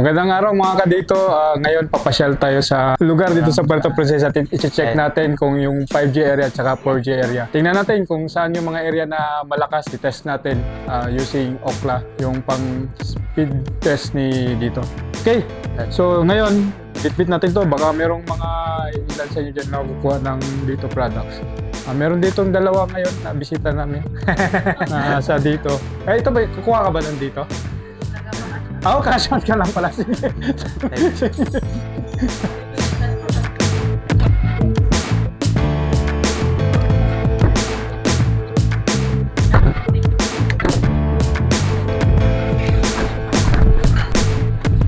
Magandang araw mga kadito. Ah, ngayon papasyal tayo sa lugar dito sa Puerto Princesa. Tin- I-check natin kung yung 5G area at saka 4G area. Tingnan natin kung saan yung mga area na malakas. I-test natin ah, using Okla, yung pang speed test ni dito. Okay, so ngayon, bitbit natin to. Baka merong mga ilan sa inyo dyan na kukuha ng dito products. Ah, meron ditong dalawa ngayon na bisita namin na sa dito. Eh, ito ba, kukuha ka ba nandito? Ah, oh, cash out ka lang pala. Sige.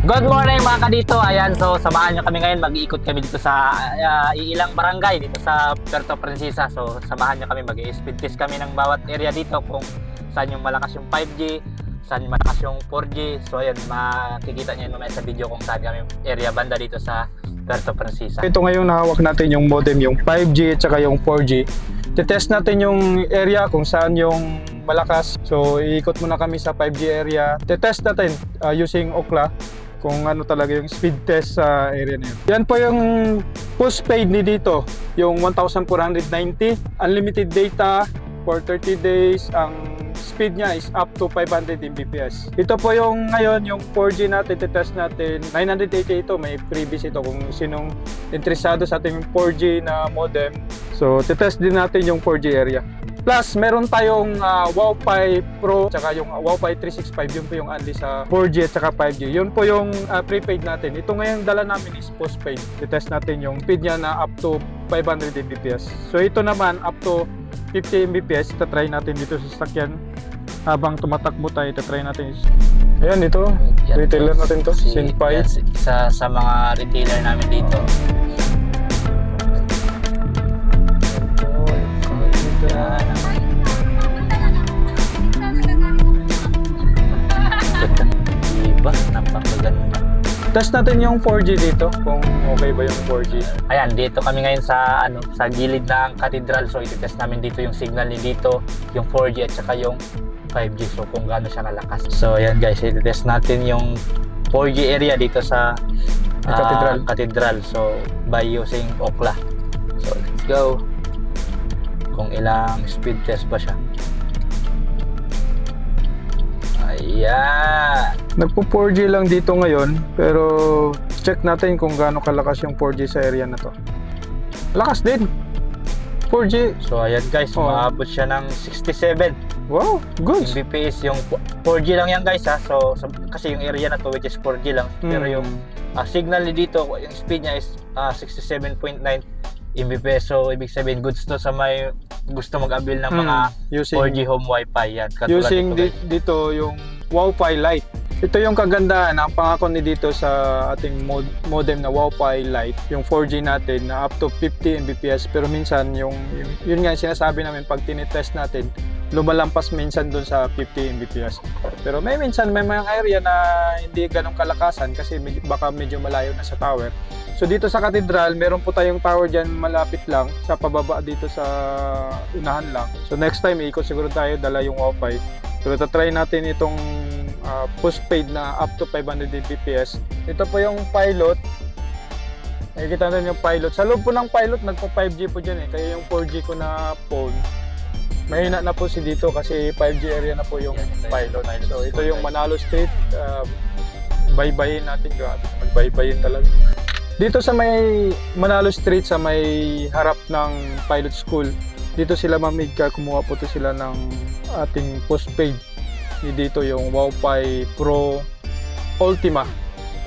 Good morning mga kadito. Ayan, so samahan nyo kami ngayon. Mag-iikot kami dito sa ah, iilang barangay dito sa Puerto Princesa. So samahan nyo kami. Mag-speed test kami ng bawat area dito kung saan yung malakas yung 5G, saan malakas yung 4G. So ayan, makikita yun mamaya sa video kung saan kami area banda dito sa Puerto Princesa. Ito ngayon nahawak natin yung modem, yung 5G at saka yung 4G. Titest natin yung area kung saan yung malakas. So, iikot muna kami sa 5G area. Titest natin uh, using Okla kung ano talaga yung speed test sa area na yun. Yan po yung postpaid ni dito, yung 1,490. Unlimited data for 30 days. Ang speed niya is up to 500 Mbps. Ito po yung ngayon, yung 4G natin, titest natin. 980 ito, may previous ito kung sinong interesado sa ating 4G na modem. So, titest din natin yung 4G area. Plus, meron tayong uh, Wi-Fi Pro tsaka yung uh, Wi-Fi 365, yun po yung only sa 4G at saka 5G. Yun po yung uh, prepaid natin. Ito ngayon dala namin is postpaid. Titest natin yung speed niya na up to 500 Mbps. So ito naman up to 50 Mbps. Ita-try natin dito sa sasakyan. Habang tumatakbo tayo, ita-try natin. Ayan, ito. Yan Retailer natin to. si- Sinpai. Isa sa mga retailer namin dito. Test natin yung 4G dito. Kung okay ba yung 4G. Ayan, dito kami ngayon sa ano sa gilid ng cathedral. So i-test namin dito yung signal ni dito, yung 4G at saka yung 5G. So kung gaano siya kalakas. So ayan guys, i-test natin yung 4G area dito sa ah, cathedral. cathedral. So by using Okla. So let's go. Kung ilang speed test pa siya. Ayan. Nagpo 4G lang dito ngayon, pero check natin kung gaano kalakas yung 4G sa area na to. Lakas din. 4G. So ayan guys, Oh. umaabot siya ng 67 Wow, good. Mbps yung 4G lang yan guys ha. So, so- kasi yung area na to which is 4G lang. Pero Mm. yung ah, signal ni dito, yung speed niya is ah, 67.9 Mbps. So ibig sabihin goods to sa may gusto mag-avail ng mga Mm, using 4G home wifi yan. Katulad using nito, di- guys. dito yung Wi-Fi Lite. Ito yung kagandahan, ang pangako ni dito sa ating mod- modem na Wi-Fi Lite, yung 4G natin na up to 50 Mbps pero minsan yung, yung yun nga yung sinasabi namin pag tinitest natin, lumalampas minsan dun sa 50 Mbps. Pero may minsan may mga area na hindi ganong kalakasan kasi med- baka medyo malayo na sa tower. So dito sa Cathedral, meron po tayong tower dyan malapit lang sa pababa dito sa unahan lang. So next time, ikot siguro tayo, dala yung Wi-Fi. So try natin itong ah, postpaid na up to 500 Mbps. Ito po yung pilot. Nakikita natin yung pilot. Sa loob po ng pilot, nagpo 5G po dyan eh. Kaya yung 4G ko na phone, mahina na po si dito kasi 5G area na po yung pilot. So ito yung Manalo Street. Uh, baybayin natin. Grabe, magbaybayin talaga. Dito sa may Manalo Street, sa may harap ng pilot school, dito sila mamigka, kumuha po to sila ng ating postpaid. Dito yung Wi-Fi Pro Ultima.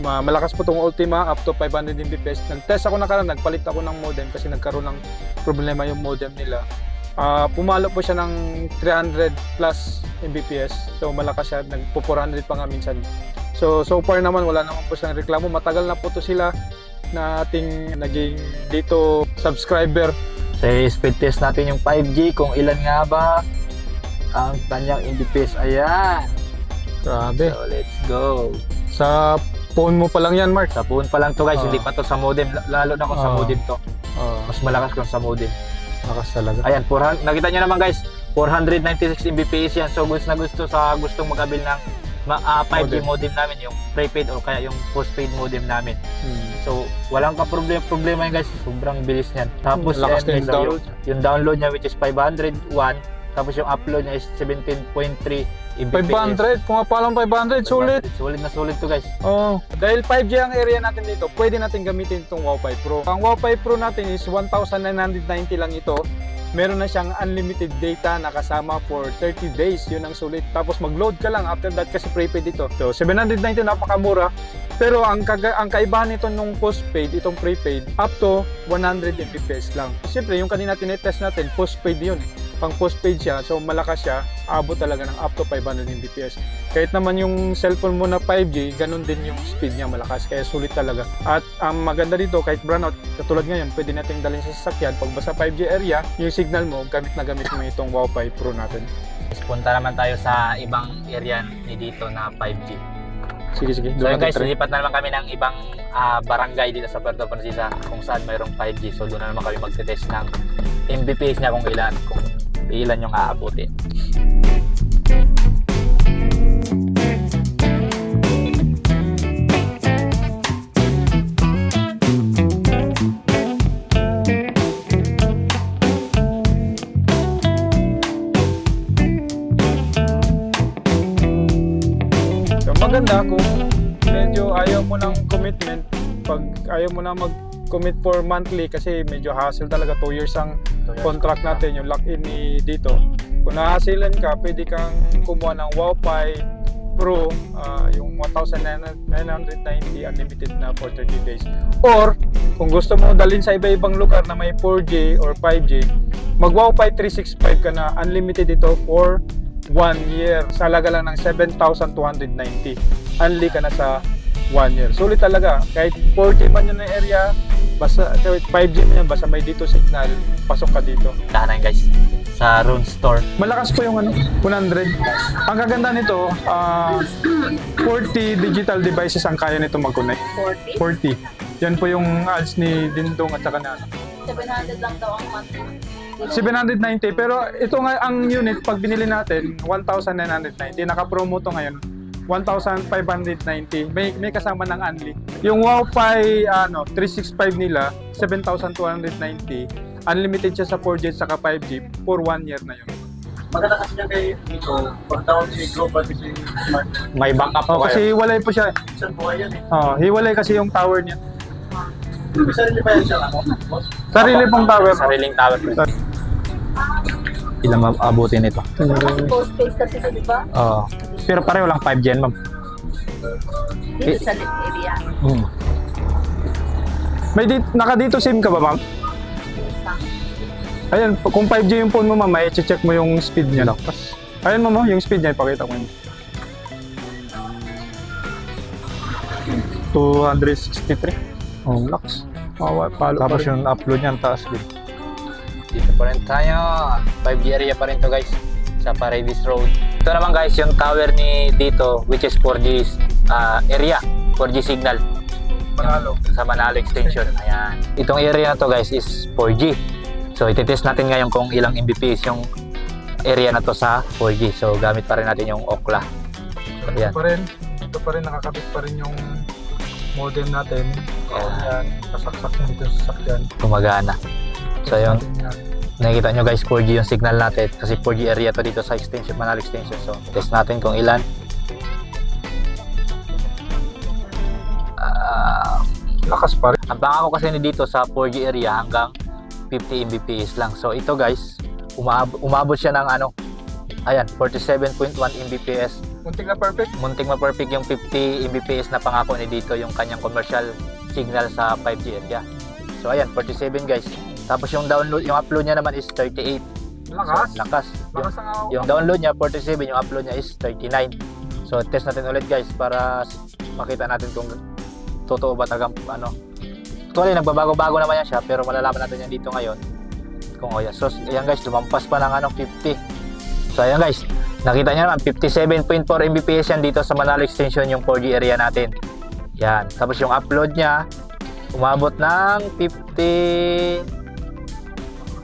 Ma- Malakas po tong Ultima up to 500 Mbps. Nag-test ako nakaraan, nagpalit ako ng modem kasi nagkaroon ng problema yung modem nila. Ah, pumalo po siya ng 300 plus Mbps. So malakas siya, nagpo 400 pa nga minsan. So so far naman wala naman po siyang reklamo. Matagal na po to sila na ating naging dito subscriber. So speed test natin yung 5G kung ilan nga ba ang kanyang Mbps. Ayan. Grabe. So let's go. Sa phone mo pa lang yan, Mark. Sa phone pa lang to guys, Ah. hindi pa to sa modem. Lalo na kung sa Ah. modem to. Oh, Mas malakas kung sa modem. lakas talaga. Ayan, 400, nakita nyo naman guys, 496 Mbps yan. So gusto na gusto sa gustong mag-avail ng ah, 5G modem. namin, yung prepaid o kaya yung postpaid modem namin. Hmm. So, walang ka problema problema yun guys. Sobrang bilis niyan. Tapos Lakas din guys, so, download. yung, yung download niya which is 501 tapos yung upload niya is 17.3 Mbps. 500, pumapalang 500, sulit. Sulit na sulit to guys. Oh, dahil 5G ang area natin dito, pwede natin gamitin itong Wi-Fi Pro. Ang Wi-Fi Pro natin is 1,990 lang ito. Meron na siyang unlimited data na kasama for 30 days. Yun ang sulit. Tapos mag-load ka lang after that kasi prepaid ito. So 790 napakamura. Pero ang, kaga, ang kaibahan nito nung postpaid, itong prepaid, up to 100 Mbps lang. Siyempre, yung kanina tinetest natin, postpaid yun. Pang postpaid siya, so malakas siya, abot talaga ng up to 500 Mbps. Kahit naman yung cellphone mo na 5G, ganun din yung speed niya malakas, kaya sulit talaga. At ang maganda dito, kahit brownout, katulad ngayon, pwede nating dalhin sa sasakyan. Pag basta 5G area, yung signal mo, gamit na gamit mo itong Wi-Fi Pro natin. Punta naman tayo sa ibang area ni dito na 5G. Sige, sige. So guys, try. lilipat na naman kami ng ibang ah, barangay dito sa Puerto Princesa kung saan mayroong 5G. So doon na naman kami magte-test ng Mbps niya kung ilan, kung ilan yung aabutin. Maganda kung medyo ayaw mo ng commitment, pag ayaw mo na mag-commit for monthly kasi medyo hassle talaga 2 years ang contract natin yung lock-in ni dito. Kung nahasilan ka, pwede kang kumuha ng Wi-Fi Pro, ah, yung 1,990 unlimited na for 30 days. Or, kung gusto mo dalhin sa iba-ibang lugar na may 4G or 5G, mag-Wi-Fi 365 ka na unlimited ito for 1 year. Sa halaga lang ng 7,290. Unli ka na sa 1 year. Sulit talaga. Kahit 4G man yun na area, basta kahit 5G man yan, basta may dito signal, pasok ka dito. Tahanan guys, sa Rune Store. Malakas po yung ano, 100. Ang kaganda nito, ah, 40 digital devices ang kaya nito mag-connect. 40? 40. Yan po yung ads ni Dindong at saka na ano. 700 lang daw ang monthly. 790 pero ito nga ang unit pag binili natin 1,990 naka-promo to ngayon 1,590 may may kasama ng unli yung Wi-Fi ano 365 nila 7,290 unlimited siya sa 4G at saka 5G for 1 year na yun Maganda kasi niya kay Nico, pag down si Global kasi smart. May backup oh, po kasi hiwalay po siya Isang buhay yan eh. oh, hiwalay kasi yung tower niya sarili pa yan siya boss? sarili pong tower Sariling tower. Ilang maabutin nito? Postpaid kasi ito, di ba? Oo. Pero pareho lang 5G yan, ma'am. Dito sa area. Hmm. may dit, naka dito SIM ka ba ma'am? Ayan, kung 5G yung phone mo ma'am, may check mo yung speed niya. Lakas. Ayan ma'am, oh, yung speed niya, ipakita ko yun. 263. Oh, lakas. Oh, palo Tapos pa yung upload niya, ang taas din. Dito pa rin tayo. 5G area pa rin to guys. Sa Paredes Road. Ito naman guys, yung tower ni dito, which is 4G ah, area. 4G signal. Panalo. Sa Manalo Extension. Ayan. Itong area na to guys is 4G. So, ititest natin ngayon kung ilang Mbps yung area na to sa 4G. So, gamit pa rin natin yung Okla. So, Ito ayan. pa rin. Ito pa rin, nakakabit pa rin yung modem natin. Oh, yan. Kasaksak niya dito sa sakyan. Gumagana. So, yun. Nakikita nyo guys, 4G yung signal natin kasi 4G area to dito sa extension, Manal extension. So, test natin kung ilan. Ah, Lakas pa rin. ang pangako kasi ni dito sa 4G area hanggang 50 Mbps lang. So, ito guys, umab- umabot siya ng ano, ayan, 47.1 Mbps. Muntik na perfect. Munting ma-perfect yung 50 Mbps na pangako ni dito yung kanyang commercial signal sa 5G area. So, ayan, 47 guys. Tapos yung download, yung upload niya naman is 38. Lakas. So, lakas. Yung, Lakas ang ako. yung download niya 47, yung upload niya is 39. So test natin ulit guys para makita natin kung totoo ba talagang ano. Actually nagbabago-bago naman yan siya pero malalaman natin yan dito ngayon. Kung oh, yan. So ayan guys, lumampas pa ng ano 50. So ayan guys, nakita niyo naman 57.4 Mbps yan dito sa Manalo Extension yung 4G area natin. Yan. Tapos yung upload niya umabot ng 50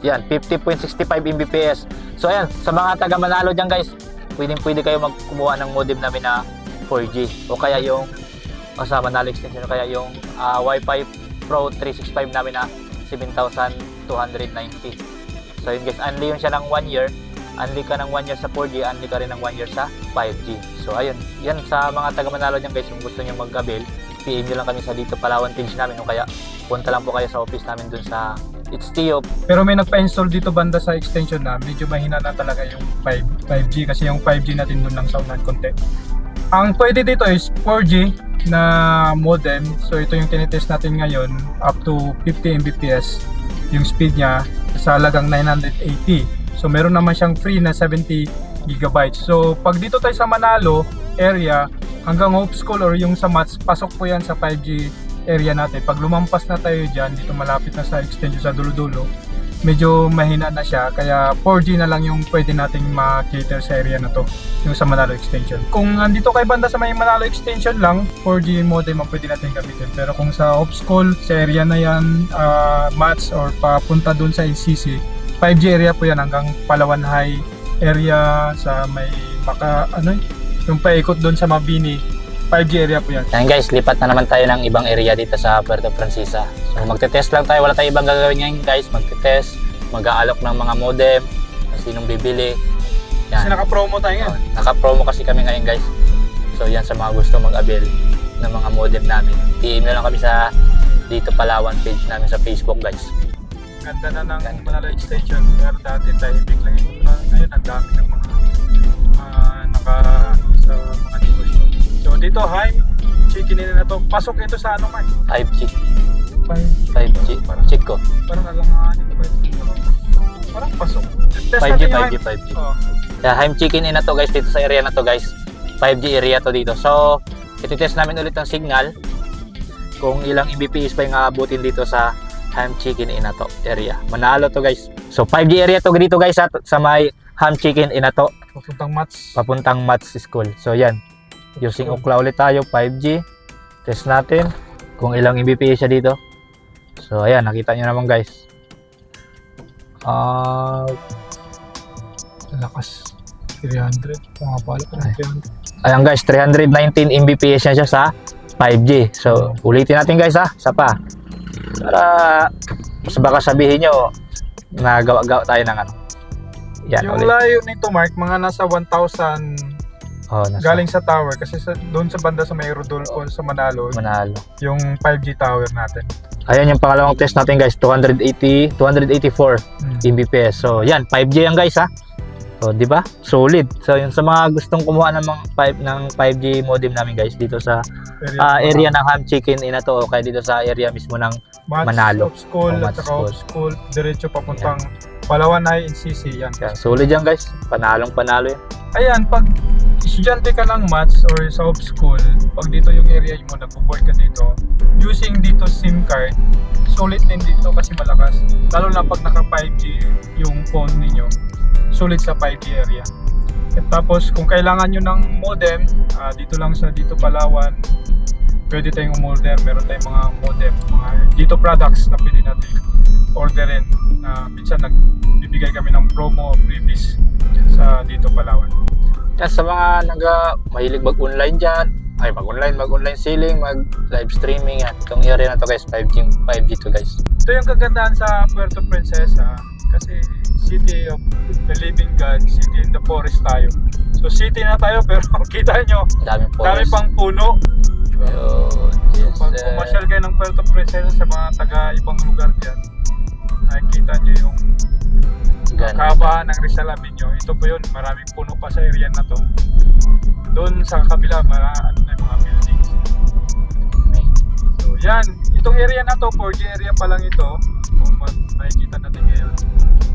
yan, 50.65 Mbps. So ayan, sa mga taga Manalo dyan guys, pwedeng pwede kayo magkumuha ng modem namin na 4G o kaya yung o sa Manalo extension o kaya yung ah, Wi-Fi Pro 365 namin na 7,290. So yun guys, unli yun siya ng 1 year. Unli ka ng 1 year sa 4G, unli ka rin ng 1 year sa 5G. So ayun, yan sa mga taga Manalo dyan guys, kung gusto nyo mag-avail, PM nyo lang kami sa dito Palawan page namin o kaya punta lang po kayo sa office namin dun sa It's Tio. Pero may nagpa-install dito banda sa extension na medyo mahina na talaga yung 5, 5G kasi yung 5G natin doon lang saunan konti. Ang pwede dito is 4G na modem. So ito yung tinitest natin ngayon up to 50 Mbps yung speed niya sa halagang 980. So meron naman siyang free na 70 gigabytes. So pag dito tayo sa Manalo area hanggang Hope School or yung sa Mats, pasok po yan sa 5G area natin. Pag lumampas na tayo dyan, dito malapit na sa extension sa dulo-dulo, medyo mahina na siya. Kaya 4G na lang yung pwede nating ma-cater sa area na to, yung sa Manalo extension. Kung andito kay banda sa may Manalo extension lang, 4G modem ang pwede natin gamitin. Pero kung sa Hope School, sa area na yan, uh, Mats or papunta dun sa NCC, 5G area po yan hanggang Palawan High area sa may baka ano yung paikot doon sa Mabini 5G area po yan Ayan guys, lipat na naman tayo ng ibang area dito sa Puerto Princesa. So magte-test lang tayo, wala tayong ibang gagawin ngayon guys. Magte-test, mag-aalok ng mga modem, sinong bibili. kasi Yan. naka-promo tayo ngayon Naka-promo kasi kami ngayon guys. So yan sa mga gusto mag-avail ng mga modem namin. PM na lang kami sa dito Palawan page namin sa Facebook guys. ganda na ng Manalo extension pero dati tahimik lang ito ngayon ang dami ng mga ah, naka sa mga negosyo so dito hi chicken na to pasok ito sa ano man 5G, 5G 5G. parang, Check ko. parang alanganin pa ito parang pasok Test 5G, natin yung 5G, Haim. 5G. Oh. Kaya Haim Chicken Inn na to guys dito sa area na to guys. 5G area to dito. So, iti-test namin ulit ang signal kung ilang Mbps pa yung aabutin dito sa Ham Chicken Inn na to area. Manalo to guys. So, 5G area to dito guys sa, sa may Ham Chicken Inn na to papuntang mats papuntang Mats School. So, yan. Using Ukla ulit tayo 5G. Test natin kung ilang Mbps siya dito. So, ayan. Nakita nyo naman guys. Ah, lakas 300 mga pala Ay. 300 Ayan guys, 319 Mbps na siya sa 5G. So, ulitin natin guys ha, sa pa. Para mas baka sabihin nyo, nagawa-gawa tayo ng ano. Yan, yung ulit. layo nito Mark mga nasa 1,000 Oh, nasa galing sa tower kasi sa, doon sa banda sa may Rodolfo sa Manalo Manalo. yung 5G tower natin Ayan yung pangalawang test natin guys, 280, 284 Mbps. So, yan, 5G yan guys ha. So, di ba? Solid. So, yun sa mga gustong kumuha ng mga 5 ng 5G modem namin guys dito sa area, ah, area ng Ham Chicken Inn na to o kaya dito sa area mismo ng Mats, Manalo. Hope School Oh, at saka Hope School diretso papuntang Palawan NCC yan Yan, solid yan guys. Panalong panalo yan. ayan pag estudyante ka ng Mats or sa Hope School pag dito yung area mo nagbo-board ka dito using dito SIM card solid din dito kasi malakas lalo na pag naka 5G yung phone ninyo solid sa 5G area at tapos kung kailangan nyo ng modem ah, dito lang sa dito Palawan pwede tayong umorder meron tayong mga modem mga dito products na pwede natin orderin na minsan nagbibigay kami ng promo freebies sa dito Palawan Yan, sa mga nag mahilig mag-online dyan, ay mag-online, mag-online selling, mag-live streaming yan. Itong area na to guys, 5G, 5G to guys. Ito yung kagandahan sa Puerto Princesa kasi city of the living God, city in the forest tayo. So city na tayo pero kita nyo, dami forest. pang puno. Yun, yes, Pag sir. pumasyal kayo ng Puerto Princesa sa mga taga ibang lugar dyan, nakikita nyo yung Ganun. kahabaan ng Rizal Avenue. Ito po yun, maraming puno pa sa area na to. Doon sa kabila, mara, ano na yung mga buildings. Yan, itong area na to, 4G area pa lang ito. Kung ma- makikita natin ngayon,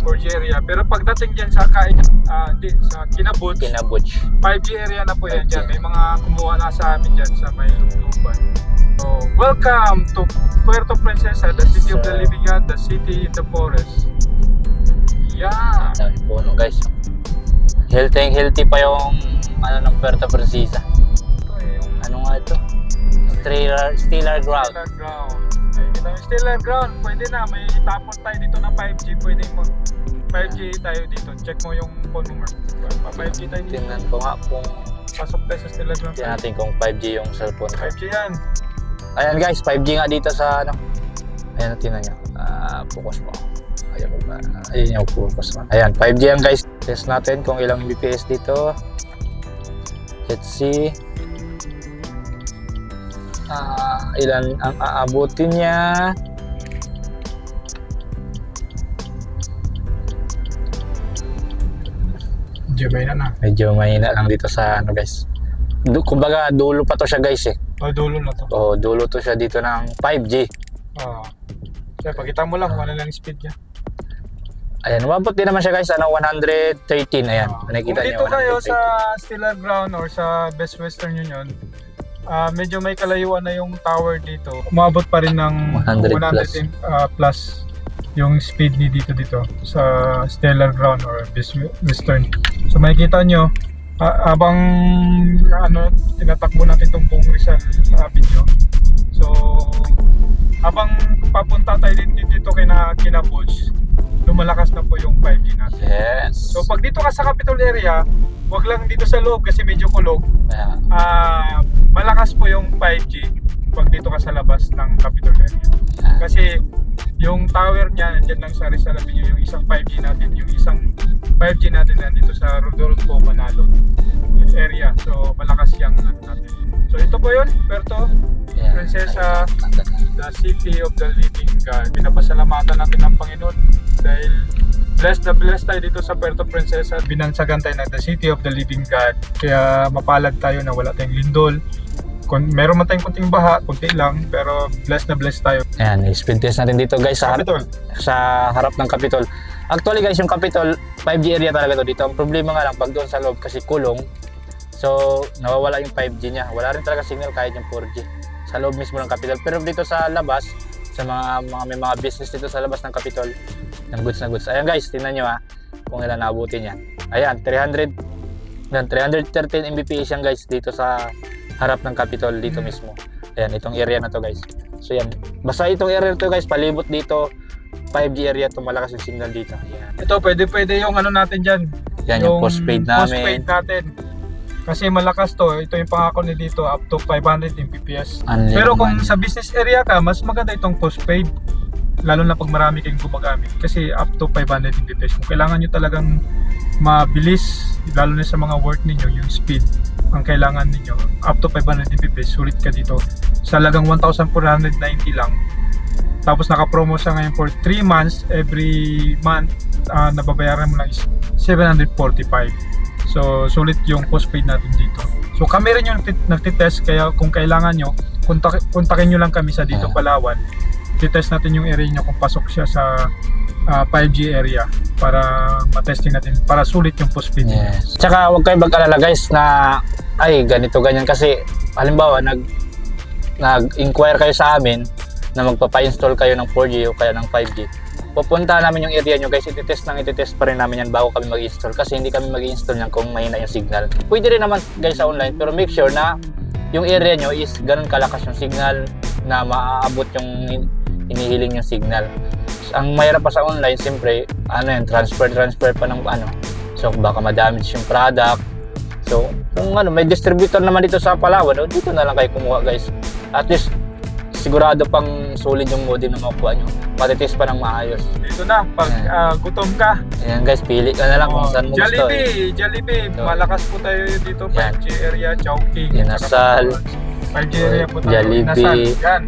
4G area. Pero pagdating dyan sa kain, ah, di, sa Kinabuts, Kinabutch. 5G area na po yan 5G. dyan. May mga kumuha na sa amin dyan sa may lubluban. So, welcome to Puerto Princesa, the city of the living God, the city in the forest. Yeah! Ang puno guys. Healthy healthy pa yung ano ng Puerto Princesa. Ito eh, yung Ano nga ito? Steeler, Steeler Ground. Stellar Ground. Ay, kita yung Stellar Ground, pwede na. May tapon tayo dito na 5G. Pwede mo 5G tayo dito. Check mo yung phone number. Pa 5G tayo dito. Tingnan ko nga kung Pasok tayo sa Stella Ground. Tingnan natin kung 5G yung cellphone ko. 5G yan. Ayan guys, 5G nga dito sa ano. Ayan, tingnan nyo. Ah, focus mo. Ayan mo ba? Ayan yung focus mo. Ayan, 5G yan guys. Test natin kung ilang BPS dito. Let's see. Ah, ilan ang aabutin niya. Medyo may na na. Medyo mahina lang dito sa ano guys. Du kumbaga dulo pa to siya guys eh. O, dulo na to. O dulo to siya dito ng 5G. Oo. Kaya pakita mo lang kung ano lang speed niya. Ayan, umabot din naman siya guys, ano, 113. Ayan, Ah, nakikita Kung niyo. dito kayo 113. sa Stellar Ground or sa Best Western Union, ah medyo may kalayuan na yung tower dito. Umabot pa rin ng 100 plus. 100 ah, plus yung speed ni dito dito sa Stellar Ground or Western. So makikita nyo, ah, habang ano, tinatakbo natin itong buong Rizal Avenue. So, habang papunta tayo dito, dito kay na Kinabods, lumalakas na po yung 5G natin. Yes. So pag dito ka sa capital area, wag lang dito sa loob kasi medyo kulog. Ayan. Ah, malakas po yung 5G pag dito ka sa labas ng capital area. Kasi yung tower niya nandiyan lang sa Rizal Avenue yung isang 5G natin, yung isang 5G natin nandito sa Rodolfo Manalo area. So malakas yung ano natin. So ito po yun, Perto, Ayan. Prinsesa, the city of the living God. Pinapasalamatan natin ng Panginoon dahil blessed na blessed tayo dito sa Puerto Princesa. Binansagan tayo ng the city of the living God. Kaya mapalad tayo na wala tayong lindol. Kung meron man tayong kunting baha, kunti lang, pero blessed na blessed tayo. Ayan, speed test natin dito guys sa, harap, Capitol. sa harap ng Capitol. Actually guys, yung Capitol, 5G area talaga to dito. Ang problema nga lang, pag doon sa loob kasi kulong, so nawawala yung 5G niya. Wala rin talaga signal kahit yung 4G sa loob mismo ng Capitol. Pero dito sa labas, sa mga, mga may mga business dito sa labas ng Capitol, ng goods na goods. Ayan guys, tingnan nyo ha, kung ilan naabutin yan. Ayan, 300, yan, 313 Mbps yan guys dito sa harap ng Capitol dito mismo. Ayan, itong area na to guys. So yan, basta itong area na to guys, palibot dito, 5G area to, malakas yung signal dito. Ayan, Ito, pwede pwede yung ano natin dyan. yan yung, postpaid namin. Postpaid natin. Kasi malakas to. Ito yung pangako ni dito up to 500 Mbps. Unlimited Pero kung sa business area ka, mas maganda itong postpaid. Lalo na pag marami kayong gumagamit. Kasi up to 500 Mbps. Kung kailangan nyo talagang mabilis, lalo na sa mga work ninyo, yung speed ang kailangan ninyo, up to 500 Mbps, sulit ka dito. Sa lagang 1,490 lang. Tapos naka-promo siya ngayon for 3 months. Every month, ah, nababayaran mo lang is 745. So, sulit yung postpaid natin dito. So, kami rin yung nagtit- nagtitest. Kaya kung kailangan nyo, kontak kontakin nyo lang kami sa dito Ah. Palawan. Titest natin yung area nyo kung pasok siya sa ah, 5G area para matesting natin para sulit yung postpaid nyo. Yes. Tsaka huwag kayong mag-alala guys na ay ganito ganyan kasi halimbawa nag nag-inquire kayo sa amin na magpapa-install kayo ng 4G o kaya ng 5G. Pupunta namin yung area nyo guys, ititest nang ititest pa rin namin yan bago kami mag-install kasi hindi kami mag-install yan kung mahina yung signal. Pwede rin naman guys sa online pero make sure na yung area nyo is ganun kalakas yung signal na maaabot yung hinihiling yung signal. Ang mahirap pa sa online, siyempre, ano yan, transfer, transfer pa ng ano. So, baka ma-damage yung product. So, kung ano, may distributor naman dito sa Palawan, oh, dito na lang kayo kumuha guys. At least, sigurado pang solid yung modem na makuha nyo. Matitest pa ng maayos. Dito na, pag Yan. ah, gutom ka, Ayan guys, pili ka na lang kung Oh, saan mo gusto. eh. Jollibee, Jollibee. So, Malakas po tayo dito. yan. 5G area, Chowking. Inasal. 5G area po tayo. Jollibee. Inasal. Yan.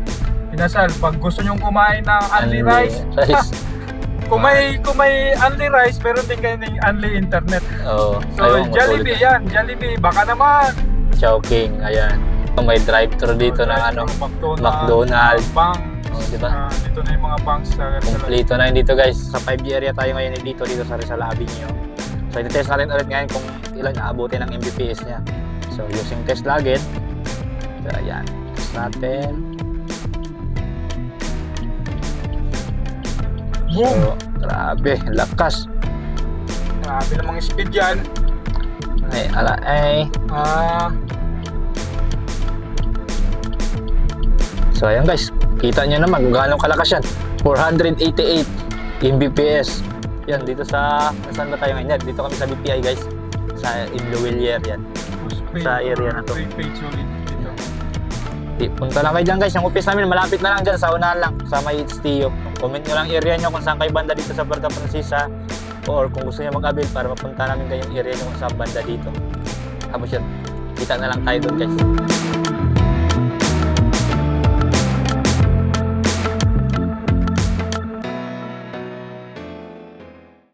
Inasal. Pag gusto nyong kumain ng only rice, rice. kung may, kung may only rice, meron din kayo ng only internet. Oo. So, ayun, Jollibee masulit. yan. Jollibee. Baka naman. Chowking, ayan. May drive-thru dito ng ano. McDonald's. Bank. Oh, di ba? Ah, dito na yung mga banks sa Kompleto na yun dito guys. Sa 5G area tayo ngayon eh, dito, dito sa Rizal Avenue. So, i-test natin ulit ngayon kung ilan naabutin ng Mbps niya. So, using test login. So, ayan. Test natin. Boom. Grabe. Lakas. Grabe namang speed yan. Ay, ala, ay. Ah, So, ayan guys. Kita nyo naman kung gaano kalakas yan. 488 Mbps. Yan, dito sa... Saan ba tayo ngayon? Yan, Dito kami sa BPI guys. Sa Inlovillier yan. sa area na to. Punta lang kayo dyan guys. Yung office namin malapit na lang dyan sa unahan lang. Sa may STO. Comment nyo lang area nyo kung saan kayo banda dito sa Puerto Princesa. Or kung gusto nyo mag-avail para mapunta namin kayong area nyo kung saan banda dito. Tapos yun. Kita na lang tayo doon guys.